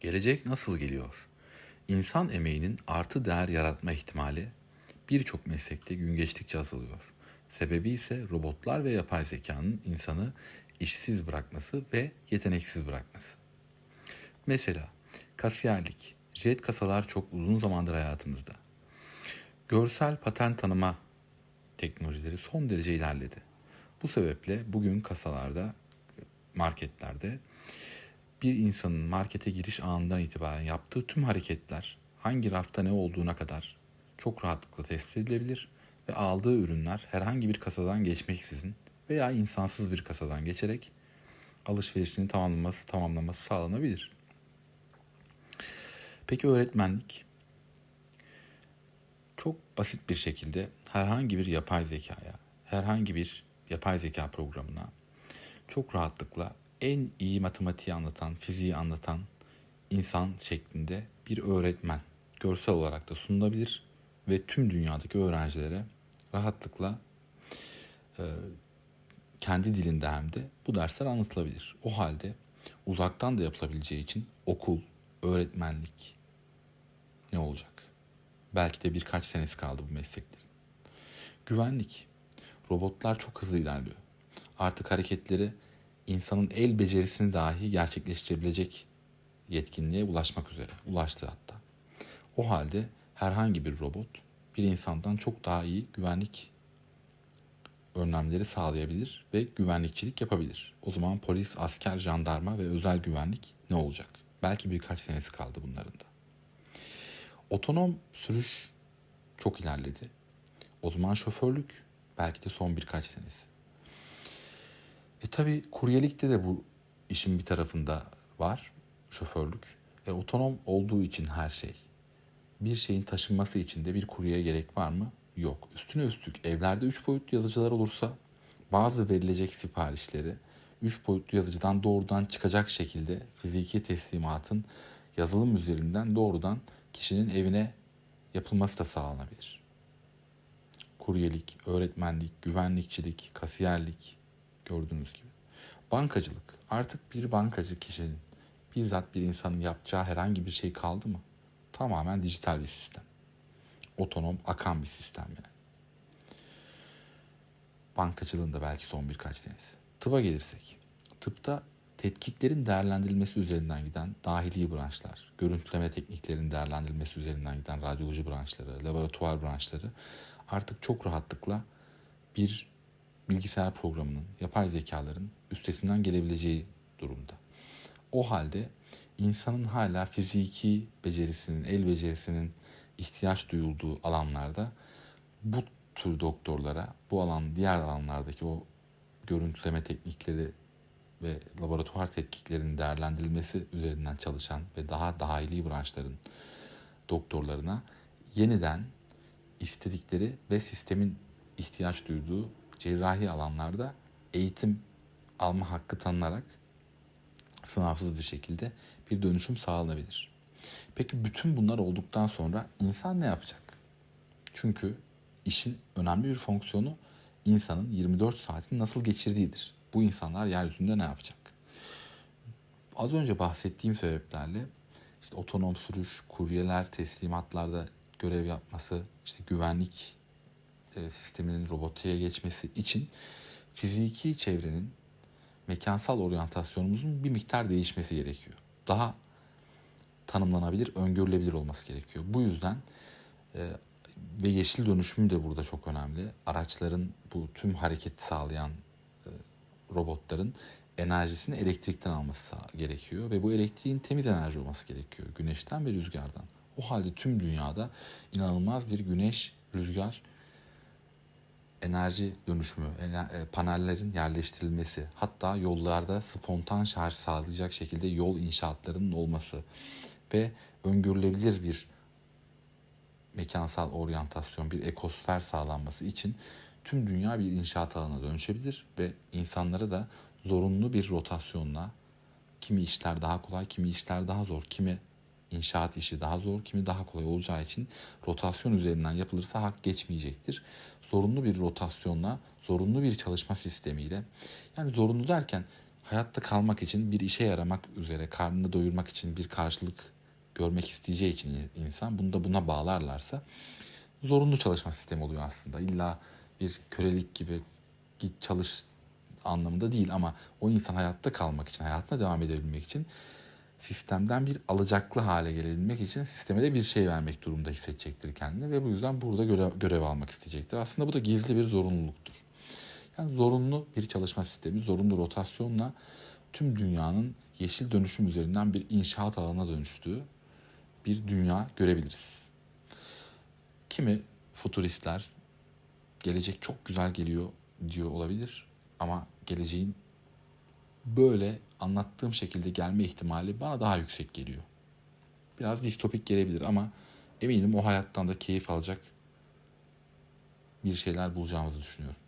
Gelecek nasıl geliyor? İnsan emeğinin artı değer yaratma ihtimali birçok meslekte gün geçtikçe azalıyor. Sebebi ise robotlar ve yapay zekanın insanı işsiz bırakması ve yeteneksiz bırakması. Mesela kasiyerlik, jet kasalar çok uzun zamandır hayatımızda. Görsel patern tanıma teknolojileri son derece ilerledi. Bu sebeple bugün kasalarda, marketlerde bir insanın markete giriş anından itibaren yaptığı tüm hareketler hangi rafta ne olduğuna kadar çok rahatlıkla tespit edilebilir ve aldığı ürünler herhangi bir kasadan geçmeksizin veya insansız bir kasadan geçerek alışverişini tamamlaması, tamamlaması sağlanabilir. Peki öğretmenlik? Çok basit bir şekilde herhangi bir yapay zekaya, herhangi bir yapay zeka programına çok rahatlıkla en iyi matematiği anlatan, fiziği anlatan insan şeklinde bir öğretmen görsel olarak da sunulabilir ve tüm dünyadaki öğrencilere rahatlıkla e, kendi dilinde hem de bu dersler anlatılabilir. O halde uzaktan da yapılabileceği için okul, öğretmenlik ne olacak? Belki de birkaç senesi kaldı bu mesleklerin. Güvenlik. Robotlar çok hızlı ilerliyor. Artık hareketleri insanın el becerisini dahi gerçekleştirebilecek yetkinliğe ulaşmak üzere. Ulaştı hatta. O halde herhangi bir robot bir insandan çok daha iyi güvenlik önlemleri sağlayabilir ve güvenlikçilik yapabilir. O zaman polis, asker, jandarma ve özel güvenlik ne olacak? Belki birkaç senesi kaldı bunların da. Otonom sürüş çok ilerledi. O zaman şoförlük belki de son birkaç senesi. E tabi kuryelikte de bu işin bir tarafında var şoförlük. E, otonom olduğu için her şey. Bir şeyin taşınması için de bir kuryeye gerek var mı? Yok. Üstüne üstlük evlerde 3 boyutlu yazıcılar olursa bazı verilecek siparişleri 3 boyutlu yazıcıdan doğrudan çıkacak şekilde fiziki teslimatın yazılım üzerinden doğrudan kişinin evine yapılması da sağlanabilir. Kuryelik, öğretmenlik, güvenlikçilik, kasiyerlik gördüğünüz gibi. Bankacılık. Artık bir bankacı kişinin bizzat bir insanın yapacağı herhangi bir şey kaldı mı? Tamamen dijital bir sistem. Otonom, akan bir sistem yani. Bankacılığın da belki son birkaç senesi. Tıba gelirsek. Tıpta tetkiklerin değerlendirilmesi üzerinden giden dahili branşlar, görüntüleme tekniklerinin değerlendirilmesi üzerinden giden radyoloji branşları, laboratuvar branşları artık çok rahatlıkla bir bilgisayar programının, yapay zekaların üstesinden gelebileceği durumda. O halde insanın hala fiziki becerisinin, el becerisinin ihtiyaç duyulduğu alanlarda bu tür doktorlara, bu alan diğer alanlardaki o görüntüleme teknikleri ve laboratuvar tetkiklerinin değerlendirilmesi üzerinden çalışan ve daha dahili branşların doktorlarına yeniden istedikleri ve sistemin ihtiyaç duyduğu cerrahi alanlarda eğitim alma hakkı tanınarak sınavsız bir şekilde bir dönüşüm sağlanabilir. Peki bütün bunlar olduktan sonra insan ne yapacak? Çünkü işin önemli bir fonksiyonu insanın 24 saatini nasıl geçirdiğidir. Bu insanlar yeryüzünde ne yapacak? Az önce bahsettiğim sebeplerle işte otonom sürüş, kuryeler, teslimatlarda görev yapması, işte güvenlik e, sisteminin robotiğe geçmesi için fiziki çevrenin mekansal oryantasyonumuzun bir miktar değişmesi gerekiyor. Daha tanımlanabilir, öngörülebilir olması gerekiyor. Bu yüzden e, ve yeşil dönüşüm de burada çok önemli. Araçların bu tüm hareketi sağlayan e, robotların enerjisini elektrikten alması gerekiyor ve bu elektriğin temiz enerji olması gerekiyor. Güneşten ve rüzgardan. O halde tüm dünyada inanılmaz bir güneş, rüzgar enerji dönüşümü, e, panellerin yerleştirilmesi, hatta yollarda spontan şarj sağlayacak şekilde yol inşaatlarının olması ve öngörülebilir bir mekansal oryantasyon, bir ekosfer sağlanması için tüm dünya bir inşaat alanına dönüşebilir ve insanları da zorunlu bir rotasyonla kimi işler daha kolay, kimi işler daha zor, kimi inşaat işi daha zor, kimi daha kolay olacağı için rotasyon üzerinden yapılırsa hak geçmeyecektir. Zorunlu bir rotasyonla, zorunlu bir çalışma sistemiyle, yani zorunlu derken hayatta kalmak için bir işe yaramak üzere, karnını doyurmak için bir karşılık görmek isteyeceği için insan bunu da buna bağlarlarsa zorunlu çalışma sistemi oluyor aslında. İlla bir kölelik gibi git çalış anlamında değil ama o insan hayatta kalmak için, hayatına devam edebilmek için sistemden bir alacaklı hale gelebilmek için sisteme de bir şey vermek durumunda hissedecektir kendini ve bu yüzden burada görev, görev almak isteyecektir. Aslında bu da gizli bir zorunluluktur. Yani zorunlu bir çalışma sistemi, zorunlu rotasyonla tüm dünyanın yeşil dönüşüm üzerinden bir inşaat alanına dönüştüğü bir dünya görebiliriz. Kimi futuristler gelecek çok güzel geliyor diyor olabilir ama geleceğin böyle anlattığım şekilde gelme ihtimali bana daha yüksek geliyor. Biraz distopik gelebilir ama eminim o hayattan da keyif alacak bir şeyler bulacağımızı düşünüyorum.